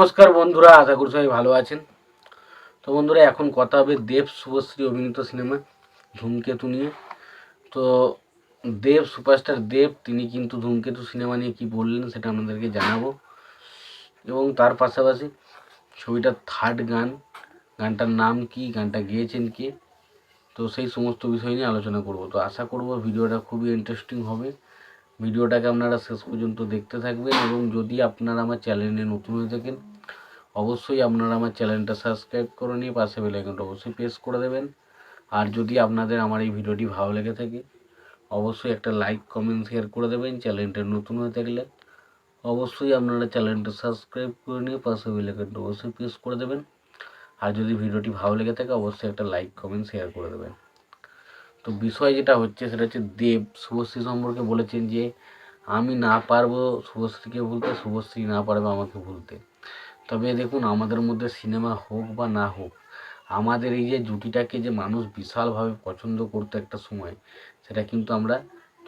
নমস্কার বন্ধুরা, আশা করি সবাই ভালো আছেন। তো বন্ধুরা, এখন কথা হবে দেব শুভশ্রী অভিনীত সিনেমা, ধূমকেতু নিয়ে। তো দেব, সুপারস্টার দেব, তিনি কিন্তু ধূমকেতু সিনেমা নিয়ে কি বললেন সেটা আপনাদেরকে জানাব। এবং তার পাশাপাশি ছবিটার থার্ড গান, গানটার নাম কি, গানটা গেয়েছেন কে, তো সেই সমস্ত বিষয় নিয়ে আলোচনা করব। তো আশা করব ভিডিওটা খুবই ইন্টারেস্টিং হবে। ভিডিওটাকে আপনারা শেষ পর্যন্ত দেখতে থাকবেন এবং যদি আপনারা আমার চ্যানেলে নতুন হয়ে থাকেন অবশ্যই আপনারা আমার চ্যানেলটা সাবস্ক্রাইব করে নিয়ে পাশে বেল আইকনটা অবশ্যই প্রেস করে দেবেন। আর যদি আপনাদের আমার এই ভিডিওটি ভালো লেগে থাকে, অবশ্যই একটা লাইক, কমেন্ট, শেয়ার করে দেবেন চ্যানেলটা নতুন হয়ে থাকলে। অবশ্যই আপনারা চ্যানেলটা সাবস্ক্রাইব করে নিয়ে পাশে বেল আইকনটা অবশ্যই প্রেস করে দেবেন। আর যদি ভিডিওটি ভালো লেগে থাকে, অবশ্যই একটা লাইক, কমেন্ট, শেয়ার করে দেবেন। তো বিষয় যেটা হচ্ছে, সেটা হচ্ছে দেব শুভশ্রী সম্পর্কে বলেছেন যে, আমি না পারব শুভশ্রীকে ভুলতে, শুভশ্রী না পারবে আমাকে ভুলতে। তবে দেখুন, আমাদের মধ্যে সিনেমা হোক বা না হোক, আমাদের এই যে জুটিটাকে যে মানুষ বিশালভাবে পছন্দ করতো একটা সময়, সেটা কিন্তু আমরা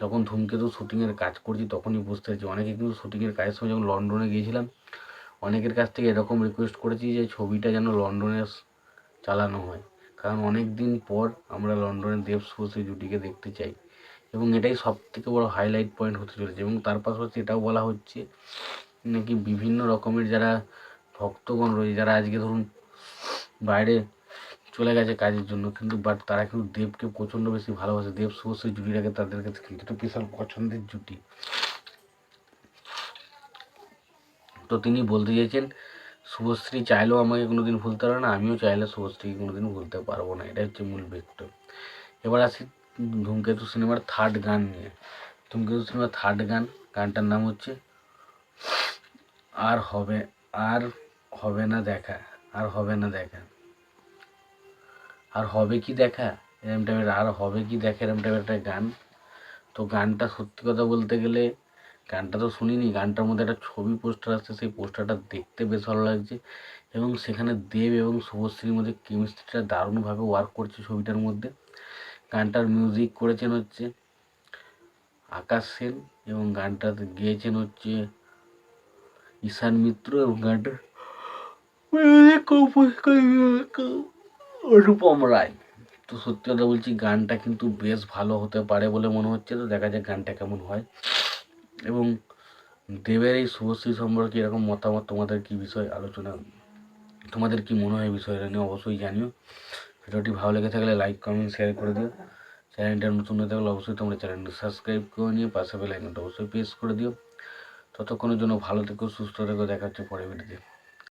যখন ধূমকেতু শুটিংয়ের কাজ করছি তখনই বুঝতে পারছি। অনেকে কিন্তু শুটিংয়ের কাজের সময় যখন লন্ডনে গিয়েছিলাম, অনেকের কাছ থেকে এরকম রিকোয়েস্ট করেছি যে ছবিটা যেন লন্ডনে চালানো হয়। কারণ অনেক দিন পর আমরা লন্ডনের দেব শুভশ্রী জুটিকে দেখতে চাই এবং এটাই সব থেকে বড় হাইলাইট পয়েন্ট হতে চলেছে এবং তার পাশাপাশি এটাও বলা হচ্ছে নাকি বিভিন্ন রকমের যারা ভক্তগণ রয়েছে, যারা আজকে ধরুন বাইরে চলে গেছে কাজের জন্য, কিন্তু বাট তারা কিন্তু দেবকে প্রচণ্ড বেশি ভালোবাসে। দেব শুভশ্রী জুটিটাকে তাদের কাছে, কিন্তু একটা বিশাল পছন্দের জুটি। তো তিনি বলতে চেয়েছেন শুভশ্রী চাইলেও আমাকে কোনোদিন ভুলতে পারবে না, আমিও চাইলে শুভশ্রীকে কোনোদিন ভুলতে পারব না। এটা হচ্ছে মূল ভেক্টর। এবার আসি ধূমকেতু সিনেমার থার্ড গান নিয়ে। ধূমকেতু সিনেমার থার্ড গান, গানটার নাম হচ্ছে, আর হবে আর হবে না দেখা, আর হবে না দেখা। আর হবে কি দেখা? এরম টাইপের আর হবে কি দেখা এরম টাইপের একটা গান। তো গানটা সত্যি কথা বলতে গেলে, গানটা তো শুনিনি, গানটার মধ্যে একটা ছবি পোস্টার আসছে, সেই পোস্টারটা দেখতে বেশ ভালো লাগছে। এবং সেখানে দেব এবং শুভশ্রীর মধ্যে কেমিস্ট্রিটা দারুণভাবে ওয়ার্ক করছে ছবিটার মধ্যে। গানটার মিউজিক করেছেন হচ্ছে আকাশ সেন এবং গানটা গেয়েছেন হচ্ছে ঈশান মিত্র এবং গানটার অনুপম রায়। তো সত্যি কথা বলছি, গানটা কিন্তু বেশ ভালো হতে পারে বলে মনে হচ্ছে। তো দেখা যাক গানটা কেমন হয়। এবং দেবের এই শুভশ্রী সম্পর্কে এরকম মতামত তোমাদের কি বিষয় আলোচনা, তোমাদের কি মনে হয় বিষয়টা নিয়ে অবশ্যই জানিও। ভিডিওটি ভালো লেগে থাকলে লাইক কমেন্ট শেয়ার করে দিও। চ্যানেলটা নতুন হয়ে থাকলে অবশ্যই তোমরা চ্যানেলটা সাবস্ক্রাইব করে নিয়ে পাশে বেল আইকনটা অবশ্যই প্রেস করে দিও। ততক্ষণের জন্য ভালো থেকো সুস্থ থেকো দেখা হচ্ছে পরে ভিডিওতে